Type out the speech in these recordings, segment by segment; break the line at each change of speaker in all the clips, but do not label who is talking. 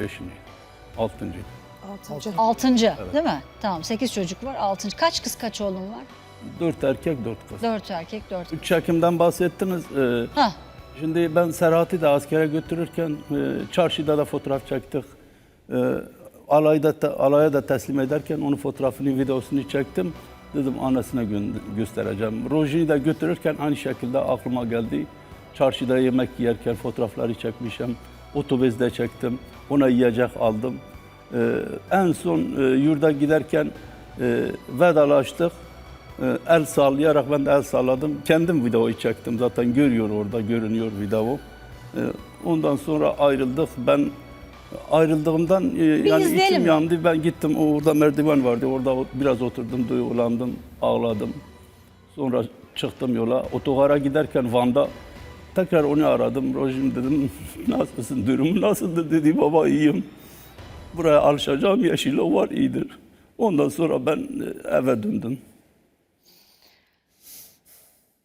Beşinci. Altıncı.
Altıncı.
Altıncı değil mi? Tamam sekiz çocuk var. Altıncı. Kaç kız kaç oğlum var?
Dört erkek, dört kız.
Dört erkek dört.
Üç çekimden bahsettiniz. Ee,
Ha
Şimdi ben Serhat'ı da askere götürürken e, çarşıda da fotoğraf çektik. E, alayda da, alaya da teslim ederken onun fotoğrafını, videosunu çektim. Dedim annesine gö- göstereceğim. Rojini de götürürken aynı şekilde aklıma geldi. Çarşıda yemek yerken fotoğrafları çekmişim. Otobüste çektim. Ona yiyecek aldım. E, en son e, yurda giderken e, vedalaştık. Ee, El sallayarak ben de el salladım. Kendim videoyu çektim. Zaten görüyor orada, görünüyor video. Ee, Ondan sonra ayrıldık. Ben ayrıldığımdan e, yani
izleyelim
içim yandı. Ben gittim. Orada merdiven vardı. Orada biraz oturdum, duygulandım, ağladım. Sonra çıktım yola. Otogara giderken Van'da tekrar onu aradım. Rojim dedim, nasılsın, durumu nasıldı dedi. Baba iyiyim. Buraya alışacağım, yeşil o var, iyidir. Ondan sonra ben e, eve döndüm.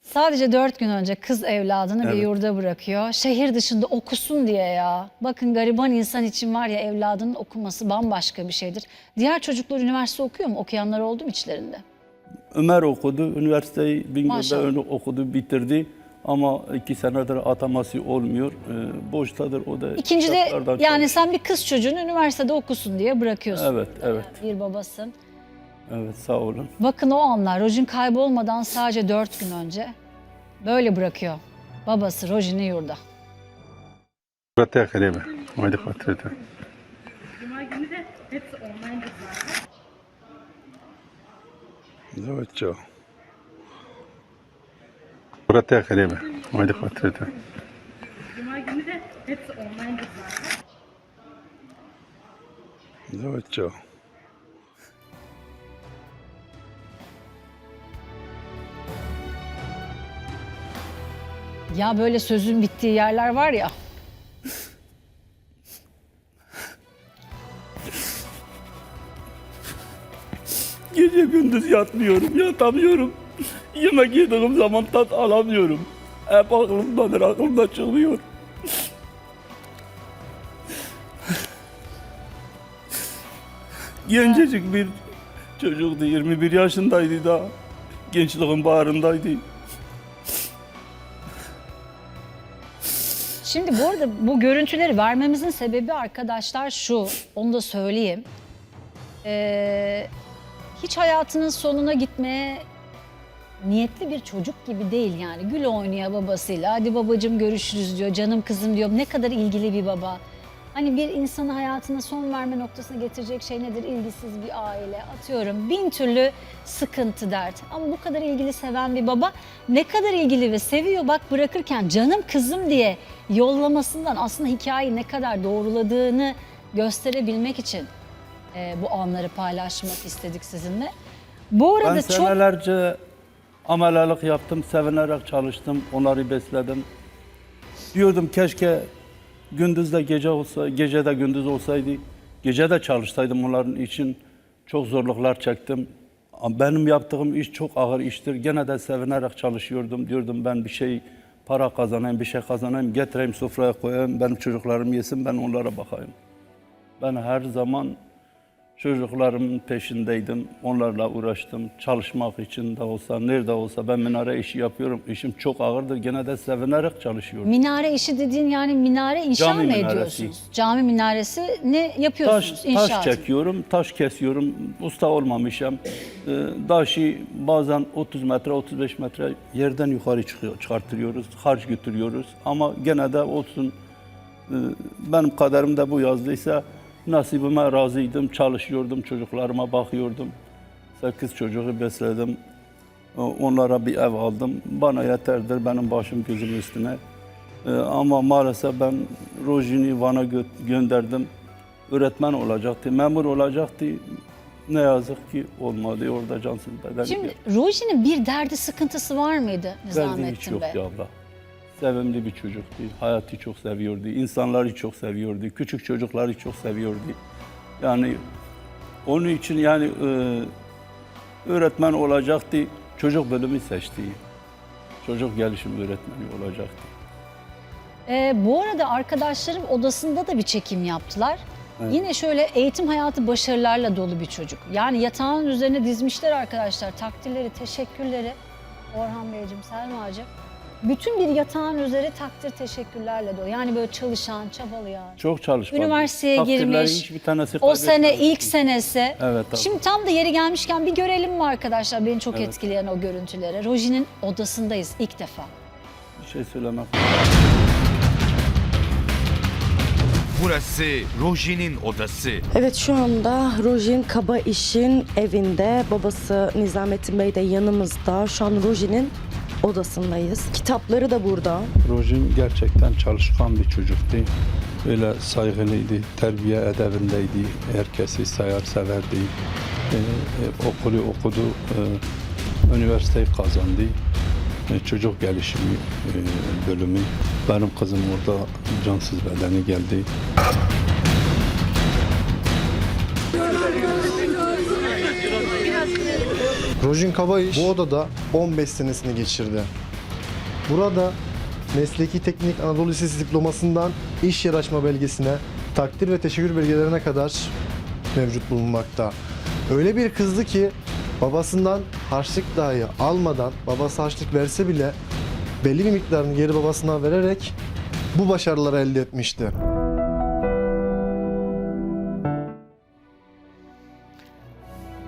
sadece dört gün önce kız evladını bir
Evet.
yurda bırakıyor. Şehir dışında okusun diye ya. Bakın gariban insan için var ya evladının okuması bambaşka bir şeydir. Diğer çocuklar üniversite okuyor mu? Okuyanlar oldu mu içlerinde?
Ömer okudu, üniversiteyi Bingöl'de okudu, bitirdi. Ama iki senedir ataması olmuyor. E, boştadır o da.
İkinci de yani
çalışıyor.
sen bir kız çocuğunu üniversitede okusun diye bırakıyorsun.
Evet, evet.
Bir babasın.
Evet, sağ olun.
Bakın o anlar, Rojin kaybolmadan sadece dört gün önce böyle bırakıyor. Babası Rojin'i yurda.
Hatta kalemi.
buraya قريبة وهذه فترتها
Cuma günü de hepsi online zaten.
Evet çok.
Ya böyle sözün bittiği yerler var ya.
Gece gündüz yatmıyorum, yatamıyorum. Yemek yediğim zaman tat alamıyorum. Hep aklımdadır, aklımda çıkmıyor. Gencecik bir çocuktu, 21 yaşındaydı daha. Gençliğin baharındaydı.
Şimdi bu arada bu görüntüleri vermemizin sebebi arkadaşlar şu, onu da söyleyeyim. Ee, hiç hayatının sonuna gitmeye niyetli bir çocuk gibi değil yani. Gül oynuyor babasıyla. Hadi babacığım görüşürüz diyor. Canım kızım diyor. Ne kadar ilgili bir baba. Hani bir insanı hayatına son verme noktasına getirecek şey nedir? İlgisiz bir aile. Atıyorum bin türlü sıkıntı dert. Ama bu kadar ilgili seven bir baba ne kadar ilgili ve seviyor bak bırakırken canım kızım diye yollamasından aslında hikayeyi ne kadar doğruladığını gösterebilmek için e, bu anları paylaşmak istedik sizinle. Bu arada
Ben
çok
senelerce amelalık yaptım, sevinerek çalıştım, onları besledim. Diyordum keşke gündüz de gece olsa, gece de gündüz olsaydı. Gece de çalışsaydım onların için. Çok zorluklar çektim. Benim yaptığım iş çok ağır iştir. Gene de sevinerek çalışıyordum. Diyordum ben bir şey para kazanayım, bir şey kazanayım, getireyim sofraya koyayım, benim çocuklarım yesin, ben onlara bakayım. Ben her zaman Çocuklarımın peşindeydim. Onlarla uğraştım. Çalışmak için de olsa, nerede olsa ben minare işi yapıyorum. İşim çok ağırdır. Gene de sevinerek çalışıyorum.
minare işi dediğin yani minare inşa
Cami
mı
minaresi.
ediyorsunuz? Cami minaresi ne yapıyorsunuz?
Taş,
İnşaat.
taş çekiyorum, taş kesiyorum. Usta olmamışım. Ee, Taşı bazen 30 metre, 35 metre yerden yukarı çıkıyor, çıkartıyoruz. Harç götürüyoruz. Ama gene de olsun e, benim kaderimde bu yazdıysa nasibime razıydım. Çalışıyordum, çocuklarıma bakıyordum. 8 çocuğu besledim. E, Onlara bir ev aldım. Bana yeterdir, benim başım gözüm üstüne. Ee, ama maalesef ben Rojin'i Van'a gö- gönderdim. Öğretmen olacaktı, memur olacaktı. Ne yazık ki olmadı. Orada cansız beden.
Şimdi Roji'nin bir derdi sıkıntısı var mıydı
Derdi hiç
Nizamettin Bey?
yoktu abla. Sevimli bir çocuktu. Hayatı çok seviyordu. insanları çok seviyordu. Küçük çocukları çok seviyordu. Yani onun için yani e, öğretmen olacaktı. Çocuk bölümü seçti. Çocuk gelişim öğretmeni olacaktı.
Ee, bu arada arkadaşlarım odasında da bir çekim yaptılar. Yine şöyle eğitim hayatı başarılarla dolu bir çocuk. Yani yatağın üzerine dizmişler arkadaşlar takdirleri, teşekkürleri. Orhan Beyciğim, Selma'cığım. Bütün bir yatağın üzeri takdir teşekkürlerle dolu. Yani böyle çalışan, çabalayan.
Çok çalışmadı.
Üniversiteye girmiş.
hiçbir tanesi
O sene ilk senesi.
Evet, tabii.
Şimdi tam da yeri gelmişken bir görelim mi arkadaşlar beni çok etkileyen o görüntüleri. Roji'nin odasındayız ilk defa.
Bir şey söylemek.
Burası Roji'nin odası.
Evet şu anda Rojin Kaba İş'in evinde. Babası Nizamettin Bey de yanımızda. Şu an Rojin'in odasındayız. Kitapları da burada.
Rojin gerçekten çalışkan bir çocuktu. Öyle saygılıydı, terbiye edebindeydi, herkesi sayar severdi. Ee, e, okulu okudu, e, üniversiteyi kazandı. E, çocuk gelişimi e, bölümü. Benim kızım orada cansız bedeni geldi.
Rojin Kabayış bu odada 15 senesini geçirdi. Burada Mesleki Teknik Anadolu Lisesi diplomasından iş yer açma belgesine, takdir ve teşekkür belgelerine kadar mevcut bulunmakta. Öyle bir kızdı ki babasından harçlık dahi almadan, babası harçlık verse bile belli bir miktarını geri babasına vererek bu başarıları elde etmişti.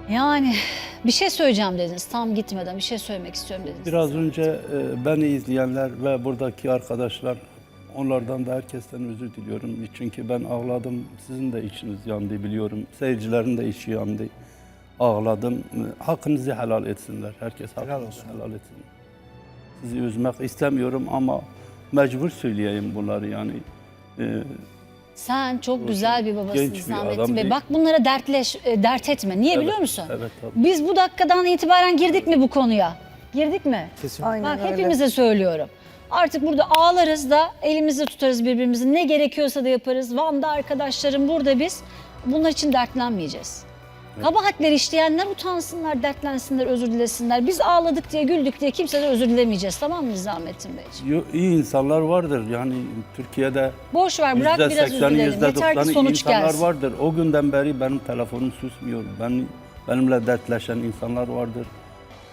Yani bir şey söyleyeceğim dediniz. Tam gitmeden bir şey söylemek istiyorum dediniz.
Biraz önce e, beni izleyenler ve buradaki arkadaşlar onlardan da herkesten özür diliyorum. Çünkü ben ağladım. Sizin de içiniz yandı biliyorum. Seyircilerin de içi yandı. Ağladım. E, Hakkınızı helal etsinler. Herkes hakkınızı helal etsin. Sizi üzmek istemiyorum ama mecbur söyleyeyim bunları yani. E,
Sen çok güzel bir babasın
Genç bir
Nizamettin
adam
Bey.
değil.
Bak bunlara dertleş, e, dert etme. Niye
Evet,
biliyor musun?
evet, tabii.
Biz bu dakikadan itibaren girdik mi bu konuya? Girdik mi?
Aynen
Bak
öyle.
hepimize söylüyorum. Artık burada ağlarız da elimizde tutarız birbirimizi. Ne gerekiyorsa da yaparız. Van'da arkadaşlarım burada biz. Bunlar için dertlenmeyeceğiz. Kabahatler işleyenler utansınlar, dertlensinler, özür dilesinler. Biz ağladık diye, güldük diye kimseden özür dilemeyeceğiz. Tamam mı Nizamettin Beyciğim?
yo- iyi insanlar vardır yani Türkiye'de
Boş ver, bırak biraz
%80'i,
üzülelim. Yeter ki
%90'ı
sonuç
insanlar
gelsin.
vardır. O günden beri benim telefonum susmuyor. Ben, benimle dertleşen insanlar vardır.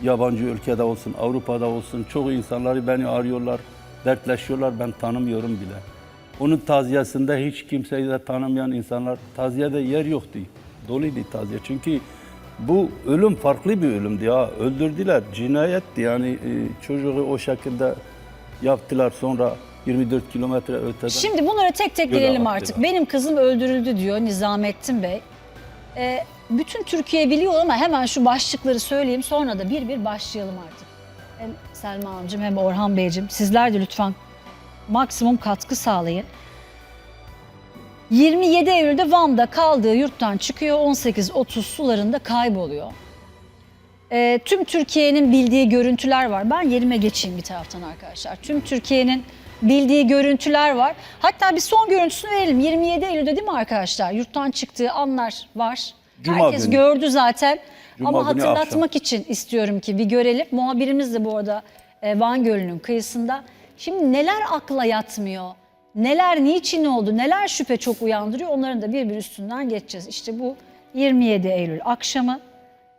Yabancı ülkede olsun, Avrupa'da olsun. Çok insanları beni arıyorlar, dertleşiyorlar. Ben tanımıyorum bile. Onun taziyesinde hiç kimseyi de tanımayan insanlar, taziyede yer yoktu. Doluydu taziye. Çünkü bu ölüm farklı bir ölümdü ya. Öldürdüler, cinayetti. Yani e, çocuğu o şekilde yaptılar sonra 24 kilometre öteden.
Şimdi bunları tek tek
attılar.
artık. Benim kızım öldürüldü diyor Nizamettin Bey. Ee, bütün Türkiye biliyor ama hemen şu başlıkları söyleyeyim sonra da bir bir başlayalım artık. Hem Selma Hanımcığım hem Orhan Beyciğim sizler de lütfen maksimum katkı sağlayın. 27 Eylül'de Van'da kaldığı yurttan çıkıyor 18.30 sularında kayboluyor. Ee, tüm Türkiye'nin bildiği görüntüler var. Ben yerime geçeyim bir taraftan arkadaşlar. Tüm Türkiye'nin bildiği görüntüler var. Hatta bir son görüntüsünü verelim. 27 Eylül'de değil mi arkadaşlar? Yurttan çıktığı anlar var.
Cuma
Herkes
günü.
gördü zaten.
Cuma
Ama
günü
hatırlatmak
akşam.
için istiyorum ki bir görelim. Muhabirimiz de bu arada e, Van Gölü'nün kıyısında. Şimdi neler akla yatmıyor? Neler niçin oldu? Neler şüphe çok uyandırıyor? Onların da bir bir üstünden geçeceğiz. İşte bu 27 Eylül akşamı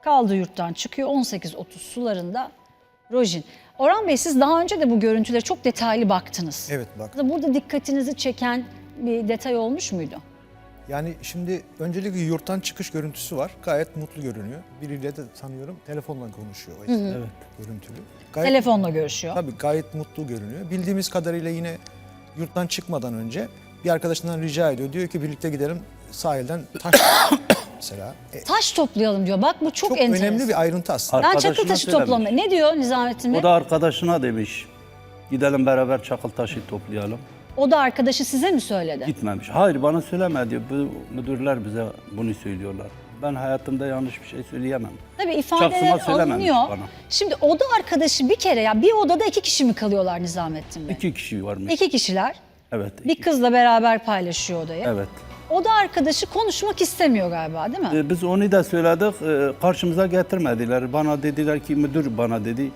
kaldığı yurttan çıkıyor 18.30 sularında Rojin. Orhan Bey siz daha önce de bu görüntülere çok detaylı baktınız.
Evet bak.
Burada dikkatinizi çeken bir detay olmuş muydu?
Yani şimdi öncelikle yurttan çıkış görüntüsü var. Gayet mutlu görünüyor. Biriyle de sanıyorum telefonla konuşuyor o esnada görüntülü. Gayet,
Telefonla görüşüyor.
Tabii gayet mutlu görünüyor. Bildiğimiz kadarıyla yine yurttan çıkmadan önce bir arkadaşından rica ediyor. Diyor ki birlikte gidelim sahilden taş mesela. E,
Taş toplayalım diyor. Bak bu çok,
çok
enteresan.
önemli bir ayrıntı aslında.
Ben
Arkadaşına
çakıl taşı
söylemiş.
Ne diyor Nizamettin Bey?
O da arkadaşına demiş. Gidelim beraber çakıl taşı toplayalım.
O da arkadaşı size mi söyledi?
Gitmemiş. Hayır bana söylemedi. Bu müdürler bize bunu söylüyorlar. Ben hayatımda yanlış bir şey söyleyemem.
Tabii
Şahsıma
ifadeler
söylememiş
alınıyor.
bana.
Şimdi oda arkadaşı bir kere ya bir odada iki kişi mi kalıyorlar Nizamettin Bey?
İki kişi varmış.
İki kişiler.
Evet.
Bir
iki.
kızla beraber paylaşıyor odayı.
Evet.
Oda arkadaşı konuşmak istemiyor galiba değil mi?
Ee, Biz onu da söyledik. Ee, Karşımıza getirmediler. Bana dediler ki müdür bana dedi.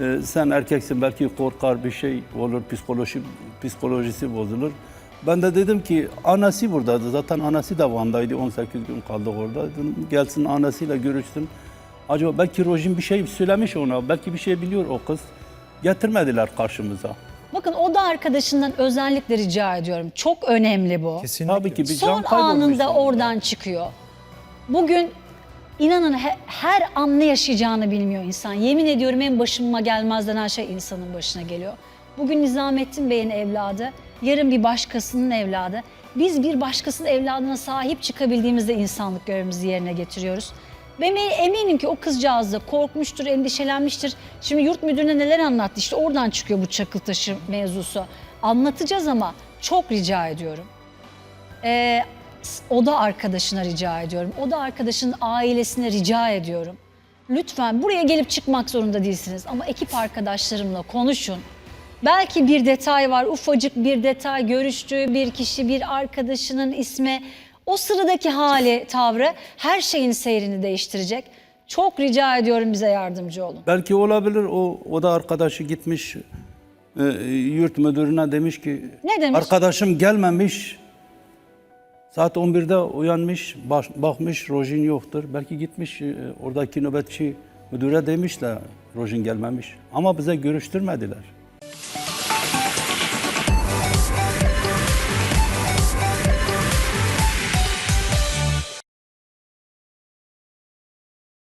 "Ee, Sen erkeksin belki korkar bir şey olur psikoloji psikolojisi bozulur. Ben de dedim ki anası buradaydı. Zaten anası da Van'daydı. 18 gün kaldık orada. Dedim gelsin anasıyla görüşsün. Acaba belki Rojin bir şey söylemiş ona. Belki bir şey biliyor o kız. Getirmediler karşımıza.
Bakın o da arkadaşından özellikle rica ediyorum. Çok önemli bu.
Kesinlikle.
Tabii ki bir
Son
can kaybolmuş
anında
sonunda.
oradan çıkıyor. Bugün inanın he- her an ne yaşayacağını bilmiyor insan. Yemin ediyorum en başıma gelmez denen şey insanın başına geliyor. Bugün Nizamettin Bey'in evladı, yarın bir başkasının evladı. Biz bir başkasının evladına sahip çıkabildiğimizde insanlık görevimizi yerine getiriyoruz. Ve emi- eminim ki o kızcağız da korkmuştur, endişelenmiştir. Şimdi yurt müdürüne neler anlattı işte oradan çıkıyor bu çakıl taşı mevzusu. Anlatacağız ama çok rica ediyorum. Ee, o da arkadaşına rica ediyorum. O da arkadaşının ailesine rica ediyorum. Lütfen buraya gelip çıkmak zorunda değilsiniz ama ekip arkadaşlarımla konuşun. Belki bir detay var, ufacık bir detay, görüştüğü bir kişi, bir arkadaşının ismi, o sıradaki hali, tavrı her şeyin seyrini değiştirecek. Çok rica ediyorum bize yardımcı olun.
Belki olabilir o, o da arkadaşı gitmiş e, yurt müdürüne demiş ki
Ne demiş?
arkadaşım gelmemiş saat 11'de uyanmış baş- bakmış Rojin yoktur. Belki gitmiş e, oradaki nöbetçi müdüre demişler Rojin gelmemiş ama bize görüştürmediler.